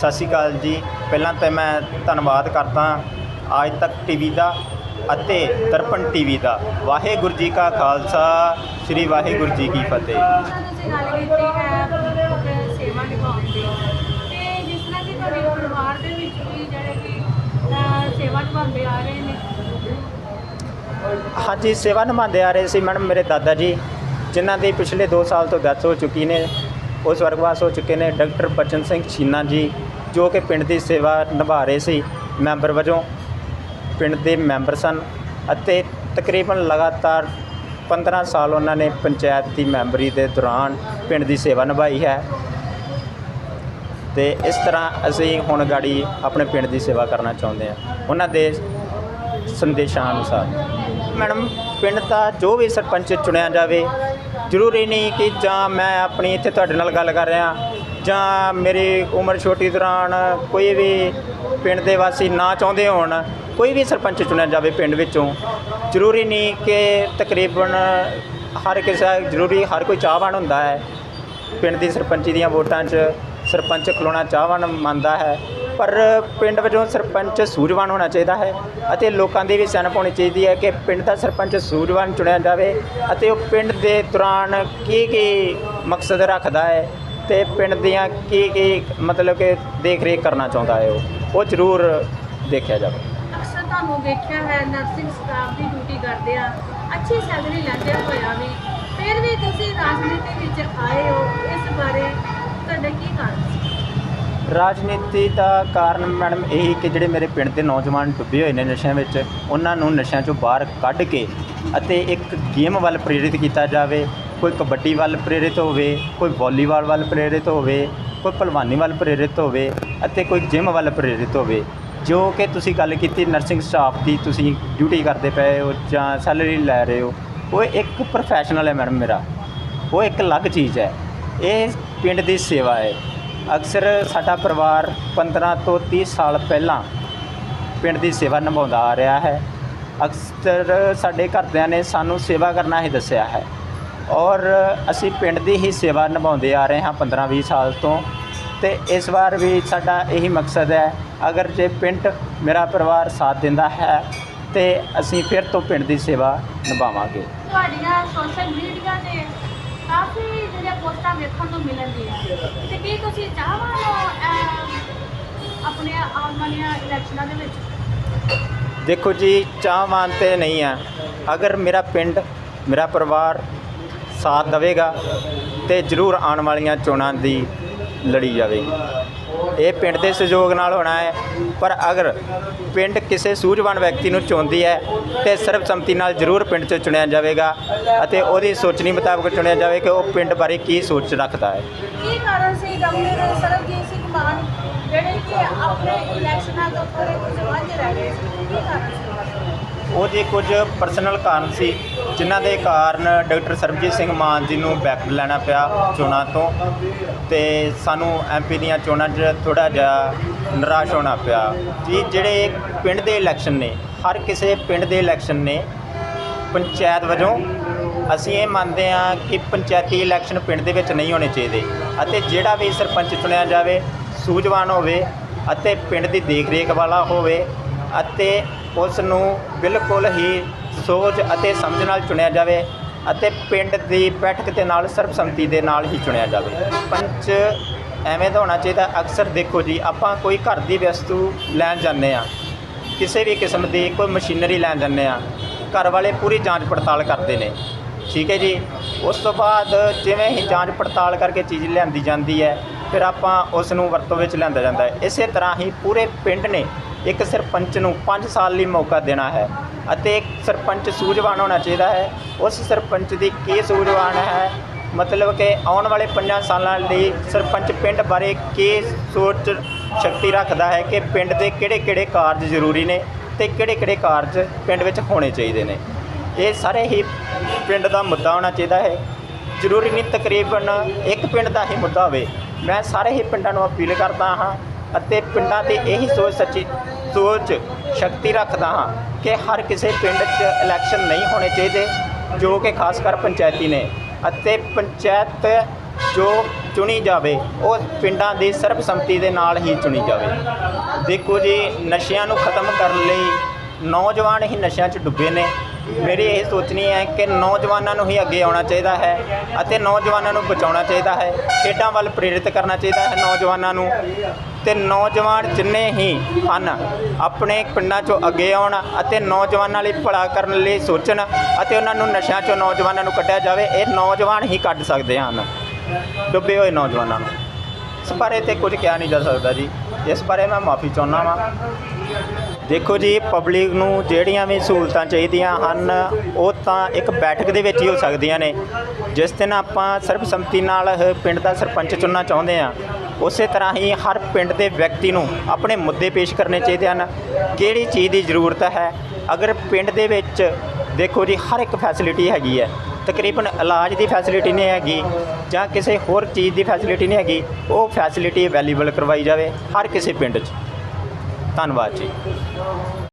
ਸਤਿ ਸ਼੍ਰੀ ਅਕਾਲ ਜੀ। ਪਹਿਲਾਂ ਤਾਂ ਮੈਂ ਧੰਨਵਾਦ ਕਰਦਾ ਅੱਜ ਤੱਕ ਟੀਵੀ ਦਾ ਅਤੇ ਦਰਪਣ ਟੀਵੀ ਦਾ। ਵਾਹਿਗੁਰੂ ਜੀ ਕਾ ਖਾਲਸਾ ਸ੍ਰੀ ਵਾਹਿਗੁਰੂ ਜੀ ਕੀ ਫਤਿਹ। ਤੁਸੀਂ ਗੱਲ ਕੀਤੀ ਹੈ ਇੱਕ ਸੇਵਾ ਨਿਭਾਉਣ ਦੀ ਤੇ ਜਿਸ ਤਰ੍ਹਾਂ ਕਿ ਤੁਹਾਡੇ ਪਰਿਵਾਰ ਦੇ ਵਿੱਚ ਵੀ ਜਿਹੜੇ ਕਿ ਅਹ, ਸੇਵਾ ਨਿਭਾਉਂਦੇ ਆ ਰਹੇ ਨੇ। ਹਾਂਜੀ ਸੇਵਾ ਨਿਭਾਉਂਦੇ ਆ ਰਹੇ ਸੀ ਮੈਡਮ ਮੇਰੇ ਦਾਦਾ ਜੀ ਜਿਨ੍ਹਾਂ ਦੀ ਪਿਛਲੇ 2 ਸਾਲ ਤੋਂ ਡੈਥ ਹੋ ਚੁੱਕੀ ਨੇ। ਉਹ ਸਵਰਗਵਾਸ ਹੋ ਚੁੱਕੇ ਨੇ। ਡਾਕਟਰ ਬਚਨ ਸਿੰਘ ਛੀਨਾ ਜੀ ਜੋ ਕਿ ਪਿੰਡ ਦੀ ਸੇਵਾ ਨਿਭਾ ਰਹੇ ਸੀ, ਮੈਂਬਰ ਵਜੋਂ ਪਿੰਡ ਦੇ ਮੈਂਬਰ ਸਨ ਅਤੇ ਤਕਰੀਬਨ ਲਗਾਤਾਰ 15 ਸਾਲ ਉਹਨਾਂ ਨੇ ਪੰਚਾਇਤ ਦੀ ਮੈਂਬਰੀ ਦੇ ਦੌਰਾਨ ਪਿੰਡ ਦੀ ਸੇਵਾ ਨਿਭਾਈ ਹੈ। ਤੇ ਇਸ ਤਰ੍ਹਾਂ ਅਸੀਂ ਹੁਣ ਗਾੜੀ ਆਪਣੇ ਪਿੰਡ ਦੀ ਸੇਵਾ ਕਰਨਾ ਚਾਹੁੰਦੇ ਹਾਂ। ਉਹਨਾਂ ਦੇ ਸੰਦੇਸ਼ਾਂ ਅਨੁਸਾਰ। ਮੈਡਮ, ਪਿੰਡ ਦਾ ਜੋ ਵੀ ਸਰਪੰਚ ਚੁਣਿਆ ਜਾਵੇ ਜ਼ਰੂਰੀ ਨਹੀਂ ਕਿ ਜਾਂ ਮੈਂ ਆਪਣੀ ਇੱਥੇ ਤੁਹਾਡੇ ਨਾਲ ਗੱਲ ਕਰ ਰਿਹਾ, ਜਾਂ ਮੇਰੀ ਉਮਰ ਛੋਟੀ ਦੌਰਾਨ ਕੋਈ ਵੀ ਪਿੰਡ ਦੇ ਵਾਸੀ ਨਾ ਚਾਹੁੰਦੇ ਹੋਣ, ਕੋਈ ਵੀ ਸਰਪੰਚ ਚੁਣਿਆ ਜਾਵੇ ਪਿੰਡ ਵਿੱਚੋਂ, ਜ਼ਰੂਰੀ ਨਹੀਂ ਕਿ ਤਕਰੀਬਨ ਹਰ ਕਿਸੇ, ਜ਼ਰੂਰੀ ਹਰ ਕੋਈ ਚਾਹਵਾਨ ਹੁੰਦਾ ਹੈ। ਪਿੰਡ ਦੀ ਸਰਪੰਚੀ ਦੀਆਂ ਵੋਟਾਂ 'ਚ ਸਰਪੰਚ ਖਲੋਣਾ ਚਾਹਵਾਨ ਮੰਨਦਾ ਹੈ। ਪਰ ਪਿੰਡ ਵਜੋਂ ਸਰਪੰਚ ਸੂਝਵਾਨ ਹੋਣਾ ਚਾਹੀਦਾ ਹੈ ਅਤੇ ਲੋਕਾਂ ਦੀ ਵੀ ਸਿਆਣਪ ਹੋਣੀ ਚਾਹੀਦੀ ਹੈ ਕਿ ਪਿੰਡ ਦਾ ਸਰਪੰਚ ਸੂਝਵਾਨ ਚੁਣਿਆ ਜਾਵੇ ਅਤੇ ਉਹ ਪਿੰਡ ਦੇ ਦੌਰਾਨ ਕੀ ਕੀ ਮਕਸਦ ਰੱਖਦਾ ਹੈ ਤੇ ਪਿੰਡ ਦੀਆਂ ਕੀ ਕੀ ਮਤਲਬ ਕਿ ਦੇਖ ਰੇਖ ਕਰਨਾ ਚਾਹੁੰਦਾ ਹੈ ਉਹ ਉਹ ਜ਼ਰੂਰ ਦੇਖਿਆ ਜਾਵੇ। ਅਕਸਰ ਤੁਹਾਨੂੰ ਦੇਖਿਆ ਹੈ, ਨਰਸਿੰਗ ਸਟਾਫ ਦੀ ਡਿਊਟੀ ਕਰਦੇ ਆ, ਅੱਛੀ ਸੈਲਰੀ ਲੈਂਦੇ ਹੋਇਆ ਵੀ, ਫਿਰ ਵੀ ਤੁਸੀਂ ਰਾਜਨੀਤੀ ਵਿੱਚ ਆਏ ਹੋ, ਇਸ ਬਾਰੇ ਰਾਜਨੀਤੀ ਦਾ ਕਾਰਨ ਮੈਡਮ ਇਹ ਹੀ ਕਿ ਜਿਹੜੇ ਮੇਰੇ ਪਿੰਡ ਦੇ ਨੌਜਵਾਨ ਡੁੱਬੇ ਹੋਏ ਨੇ ਨਸ਼ਿਆਂ ਵਿੱਚ, ਉਹਨਾਂ ਨੂੰ ਨਸ਼ਿਆਂ ਚੋਂ ਬਾਹਰ ਕੱਢ ਕੇ ਅਤੇ ਇੱਕ ਗੇਮ ਵੱਲ ਪ੍ਰੇਰਿਤ ਕੀਤਾ ਜਾਵੇ, ਕੋਈ ਕਬੱਡੀ ਵੱਲ ਪ੍ਰੇਰਿਤ ਹੋਵੇ, ਕੋਈ ਵਾਲੀਬਾਲ ਵੱਲ ਪ੍ਰੇਰਿਤ ਹੋਵੇ, ਕੋਈ ਭਲਵਾਨੀ ਵੱਲ ਪ੍ਰੇਰਿਤ ਹੋਵੇ ਅਤੇ ਕੋਈ ਜਿਮ ਵੱਲ ਪ੍ਰੇਰਿਤ ਹੋਵੇ। ਜੋ ਕਿ ਤੁਸੀਂ ਗੱਲ ਕੀਤੀ ਨਰਸਿੰਗ ਸਟਾਫ ਦੀ, ਤੁਸੀਂ ਡਿਊਟੀ ਕਰਦੇ ਪਏ ਹੋ ਜਾਂ ਸੈਲਰੀ ਲੈ ਰਹੇ ਹੋ, ਉਹ ਇੱਕ ਪ੍ਰੋਫੈਸ਼ਨਲ ਹੈ ਮੈਡਮ ਮੇਰਾ। ਉਹ ਇੱਕ ਅਲੱਗ ਚੀਜ਼ ਹੈ। ਇਹ ਪਿੰਡ ਦੀ ਸੇਵਾ ਹੈ। ਅਕਸਰ ਸਾਡਾ ਪਰਿਵਾਰ 15 ਤੋਂ 30 ਸਾਲ ਪਹਿਲਾਂ ਪਿੰਡ ਦੀ ਸੇਵਾ ਨਿਭਾਉਂਦਾ ਆ ਰਿਹਾ ਹੈ। ਅਕਸਰ ਸਾਡੇ ਘਰਦਿਆਂ ਨੇ ਸਾਨੂੰ ਸੇਵਾ ਕਰਨਾ ਹੀ ਦੱਸਿਆ ਹੈ। ਔਰ ਅਸੀਂ ਪਿੰਡ ਦੀ ਹੀ ਸੇਵਾ ਨਿਭਾਉਂਦੇ ਆ ਰਹੇ ਹਾਂ 15-20 ਸਾਲ ਤੋਂ। ਤੇ ਇਸ ਵਾਰ ਵੀ ਸਾਡਾ ਇਹੀ ਮਕਸਦ ਹੈ, ਅਗਰ ਜੇ ਪਿੰਡ ਮੇਰਾ ਪਰਿਵਾਰ ਸਾਥ ਦਿੰਦਾ ਹੈ, ਤੇ ਅਸੀਂ ਫਿਰ ਤੋਂ ਪਿੰਡ ਦੀ ਸੇਵਾ ਨਿਭਾਵਾਂਗੇ। ਤੁਹਾਡੀਆਂ ਸੋਸ਼ਲ ਮੀਡੀਆ ਪੋਸਟਾਂ ਵੇਖਣ ਨੂੰ ਮਿਲਣਗੀਆਂ ਤੇ ਕੀ ਤੁਸੀਂ ਚਾਹਵਾਂ ਆਪਣੇ ਆਉਣ ਵਾਲੀਆਂ ਇਲੈਕਸ਼ਨਾਂ ਦੇ ਵਿੱਚ? ਦੇਖੋ ਜੀ ਚਾਹਵਾਨ ਤੇ ਨਹੀਂ ਆ। ਅਗਰ ਮੇਰਾ ਪਿੰਡ, ਮੇਰਾ ਪਰਿਵਾਰ ਸਾਥ ਦੇਵੇਗਾ ਤੇ ਜ਼ਰੂਰ ਆਉਣ ਵਾਲੀਆਂ ਚੋਣਾਂ ਦੀ ਲੜੀ ਜਾਵੇਗੀ। ਇਹ ਪਿੰਡ ਦੇ ਸਹਿਯੋਗ ਨਾਲ ਹੋਣਾ ਹੈ। ਪਰ ਅਗਰ ਪਿੰਡ ਕਿਸੇ ਸੂਝਵਾਨ ਵਿਅਕਤੀ ਨੂੰ ਚੁਣਦੀ ਹੈ ਤੇ ਸਰਬਸੰਮਤੀ ਨਾਲ ਜ਼ਰੂਰ ਪਿੰਡ 'ਚ ਚੁਣਿਆ ਜਾਵੇਗਾ ਅਤੇ ਉਹਦੀ ਸੋਚਣੀ ਮੁਤਾਬਕ ਚੁਣਿਆ ਜਾਵੇ ਕਿ ਉਹ ਪਿੰਡ ਬਾਰੇ ਕੀ ਸੋਚ ਰੱਖਦਾ ਹੈ। ਕੀ ਕਾਰਨ ਸੀ ਡਾਕਟਰ ਸਰਬਜੀਤ ਸਿੰਘ ਮਾਨ ਜਿਹੜੇ ਕਿ ਆਪਣੇ ਇਲੈਕਸ਼ਨਾਂ ਤੋਂ ਕੁਝ ਵਾਂਝੇ ਰਹਿ ਗਏ ਸੀ? ਕੀ ਕਾਰਨ ਸੀ? ਉਹਦੇ ਕੁਝ ਪਰਸਨਲ ਕਾਰਨ ਸੀ। ਜਿਨ੍ਹਾਂ ਦੇ ਕਾਰਨ ਡਾਕਟਰ ਸਰਬਜੀਤ ਸਿੰਘ ਮਾਨ ਜੀ ਨੂੰ ਬੈਕ ਲੈਣਾ ਪਿਆ ਚੋਣਾਂ ਤੋਂ ਤੇ ਸਾਨੂੰ ਐਮਪੀ ਦੀਆਂ ਚੋਣਾਂ 'ਚ ਥੋੜਾ ਜਿਹਾ ਨਿਰਾਸ਼ ਹੋਣਾ ਪਿਆ। ਜੀ, ਜਿਹੜੇ ਪਿੰਡ ਦੇ ਇਲੈਕਸ਼ਨ ਨੇ, ਹਰ ਕਿਸੇ ਪਿੰਡ ਦੇ ਇਲੈਕਸ਼ਨ ਨੇ, ਪੰਚਾਇਤ ਵਜੋਂ ਅਸੀਂ ਇਹ ਮੰਨਦੇ ਹਾਂ ਕਿ ਪੰਚਾਇਤੀ ਇਲੈਕਸ਼ਨ ਪਿੰਡ ਦੇ ਵਿੱਚ ਨਹੀਂ ਹੋਣੇ ਚਾਹੀਦੇ ਅਤੇ ਜਿਹੜਾ ਵੀ ਸਰਪੰਚ ਚੁਣਿਆ ਜਾਵੇ, ਸੂਝਵਾਨ ਹੋਵੇ ਅਤੇ ਪਿੰਡ ਦੀ ਦੇਖ-ਰੇਖ ਵਾਲਾ ਹੋਵੇ ਅਤੇ ਉਸ ਨੂੰ ਬਿਲਕੁਲ ਹੀ ਸੋਚ ਅਤੇ ਸਮਝ ਨਾਲ ਚੁਣਿਆ ਜਾਵੇ ਅਤੇ ਪਿੰਡ ਦੀ ਬੈਠਕ ਦੇ ਨਾਲ ਸਰਬਸੰਮਤੀ ਦੇ ਨਾਲ ਹੀ ਚੁਣਿਆ ਜਾਵੇ। ਪੰਚ ਐਵੇਂ ਦਾ ਹੋਣਾ ਚਾਹੀਦਾ, ਅਕਸਰ ਦੇਖੋ ਜੀ, ਆਪਾਂ ਕੋਈ ਘਰ ਦੀ ਵਸਤੂ ਲੈਣ ਜਾਂਦੇ ਆ ਕਿਸੇ ਵੀ ਕਿਸਮ ਦੀ ਕੋਈ ਮਸ਼ੀਨਰੀ ਲੈਣ ਜਾਂਦੇ ਆ ਘਰ ਵਾਲੇ ਪੂਰੀ ਜਾਂਚ ਪੜਤਾਲ ਕਰਦੇ ਨੇ। ਠੀਕ ਹੈ ਜੀ? ਉਸ ਤੋਂ ਬਾਅਦ ਜਿਵੇਂ ਹੀ ਜਾਂਚ ਪੜਤਾਲ ਕਰਕੇ ਚੀਜ਼ ਲਿਆਂਦੀ ਜਾਂਦੀ ਹੈ, ਫਿਰ ਆਪਾਂ ਉਸ ਨੂੰ ਵਰਤੋਂ ਵਿੱਚ ਲਿਆਂਦਾ ਜਾਂਦਾ ਹੈ। ਇਸੇ ਤਰ੍ਹਾਂ ਹੀ ਪੂਰੇ ਪਿੰਡ ਨੇ ਇੱਕ ਸਰਪੰਚ ਨੂੰ 5 ਸਾਲ ਲਈ ਮੌਕਾ ਦੇਣਾ ਹੈ ਅਤੇ ਸਰਪੰਚ ਸੂਝਵਾਨ ਹੋਣਾ ਚਾਹੀਦਾ ਹੈ। ਉਸ ਸਰਪੰਚ ਦੀ ਕੀ ਸੂਝਵਾਨ ਹੈ? ਮਤਲਬ ਕਿ ਆਉਣ ਵਾਲੇ 5 ਸਾਲਾਂ ਲਈ ਸਰਪੰਚ ਪਿੰਡ ਬਾਰੇ ਕੀ ਸੋਚ ਸ਼ਕਤੀ ਰੱਖਦਾ ਹੈ ਕਿ ਪਿੰਡ ਦੇ ਕਿਹੜੇ-ਕਿਹੜੇ ਕਾਰਜ ਜ਼ਰੂਰੀ ਨੇ ਤੇ ਕਿਹੜੇ-ਕਿਹੜੇ ਕਾਰਜ ਪਿੰਡ ਵਿੱਚ ਹੋਣੇ ਚਾਹੀਦੇ ਨੇ? ਇਹ ਸਾਰੇ ਹੀ ਪਿੰਡ ਦਾ ਮੁੱਦਾ ਹੋਣਾ ਚਾਹੀਦਾ ਹੈ। ਜ਼ਰੂਰੀ ਨਹੀਂ ਤਕਰੀਬਨ ਇੱਕ ਪਿੰਡ ਦਾ ਹੀ ਮੁੱਦਾ ਹੋਵੇ। ਮੈਂ ਸਾਰੇ ਹੀ ਪਿੰਡਾਂ ਨੂੰ ਅਪੀਲ ਕਰਦਾ ਹਾਂ ਅਤੇ ਪਿੰਡਾਂ ਦੀ ਇਹੀ ਸੋਚ ਸੱਚੀ ਸੋਚ ਸ਼ਕਤੀ ਰੱਖਦਾ ਹਾਂ ਕਿ ਹਰ ਕਿਸੇ ਪਿੰਡ 'ਚ ਇਲੈਕਸ਼ਨ ਨਹੀਂ ਹੋਣੇ ਚਾਹੀਦੇ, ਜੋ ਕਿ ਖਾਸ ਕਰ ਪੰਚਾਇਤੀ ਨੇ ਅਤੇ ਪੰਚਾਇਤ ਜੋ ਚੁਣੀ ਜਾਵੇ, ਉਹ ਪਿੰਡਾਂ ਦੀ ਸਰਬਸੰਮਤੀ ਦੇ ਨਾਲ ਹੀ ਚੁਣੀ ਜਾਵੇ। ਦੇਖੋ ਜੀ, ਨਸ਼ਿਆਂ ਨੂੰ ਖਤਮ ਕਰਨ ਲਈ ਨੌਜਵਾਨ ਹੀ ਨਸ਼ਿਆਂ 'ਚ ਡੁੱਬੇ ਨੇ। ਮੇਰੀ ਇਹ ਸੋਚਣੀ ਹੈ ਕਿ ਨੌਜਵਾਨਾਂ ਨੂੰ ਹੀ ਅੱਗੇ ਆਉਣਾ ਚਾਹੀਦਾ ਹੈ ਅਤੇ ਨੌਜਵਾਨਾਂ ਨੂੰ ਬਚਾਉਣਾ ਚਾਹੀਦਾ ਹੈ, ਖੇਡਾਂ ਵੱਲ ਪ੍ਰੇਰਿਤ ਕਰਨਾ ਚਾਹੀਦਾ ਹੈ ਨੌਜਵਾਨਾਂ ਨੂੰ ਤੇ ਨੌਜਵਾਨ ਜਿੰਨੇ ਹੀ ਹਨ, ਆਪਣੇ ਪਿੰਡਾਂ 'ਚੋਂ ਅੱਗੇ ਆਉਣ ਅਤੇ ਨੌਜਵਾਨਾਂ ਲਈ ਭਲਾ ਕਰਨ ਲਈ ਸੋਚਣ ਅਤੇ ਉਹਨਾਂ ਨੂੰ ਨਸ਼ਿਆਂ 'ਚੋਂ ਨੌਜਵਾਨਾਂ ਨੂੰ ਕੱਢਿਆ ਜਾਵੇ, ਇਹ ਨੌਜਵਾਨ ਹੀ ਕੱਢ ਸਕਦੇ ਹਨ। ਡੁੱਬੇ ਹੋਏ ਨੌਜਵਾਨਾਂ ਨੂੰ। ਇਸ ਬਾਰੇ ਤੇ ਕੁਝ ਕਿਹਾ ਨਹੀਂ ਜਾ ਸਕਦਾ ਜੀ। ਇਸ ਬਾਰੇ ਮੈਂ ਮਾਫੀ ਚਾਹੁੰਦਾ ਵਾਂ। ਦੇਖੋ ਜੀ ਪਬਲਿਕ ਨੂੰ ਜਿਹੜੀਆਂ ਵੀ ਸਹੂਲਤਾਂ ਚਾਹੀਦੀਆਂ ਹਨ, ਉਹ ਤਾਂ ਇੱਕ ਬੈਠਕ ਦੇ ਵਿੱਚ ਹੀ ਹੋ ਸਕਦੀਆਂ ਨੇ। ਜਿਸ ਦਿਨ ਆਪਾਂ ਸਰਬਸੰਮਤੀ ਨਾਲ ਪਿੰਡ ਦਾ ਸਰਪੰਚ ਚੁਣਨਾ ਚਾਹੁੰਦੇ ਆ ਉਸੇ ਤਰ੍ਹਾਂ ਹੀ ਹਰ ਪਿੰਡ ਦੇ ਵਿਅਕਤੀ ਨੂੰ ਆਪਣੇ ਮੁੱਦੇ ਪੇਸ਼ ਕਰਨੇ ਚਾਹੀਦੇ ਹਨ। ਕਿਹੜੀ ਚੀਜ਼ ਦੀ ਜ਼ਰੂਰਤ ਹੈ? ਅਗਰ ਪਿੰਡ ਦੇ ਵਿੱਚ ਦੇਖੋ ਜੀ, ਹਰ ਇੱਕ ਫੈਸਿਲਿਟੀ ਹੈਗੀ ਹੈ, ਤਕਰੀਬਨ ਇਲਾਜ ਦੀ ਫੈਸਿਲਿਟੀ ਨਹੀਂ ਹੈਗੀ ਜਾਂ ਕਿਸੇ ਹੋਰ ਚੀਜ਼ ਦੀ ਫੈਸਿਲਿਟੀ ਨਹੀਂ ਹੈਗੀ, ਉਹ ਫੈਸਿਲਿਟੀ ਅਵੇਲੇਬਲ ਕਰਵਾਈ ਜਾਵੇ ਹਰ ਕਿਸੇ ਪਿੰਡ 'ਚ। ਧੰਨਵਾਦ ਜੀ।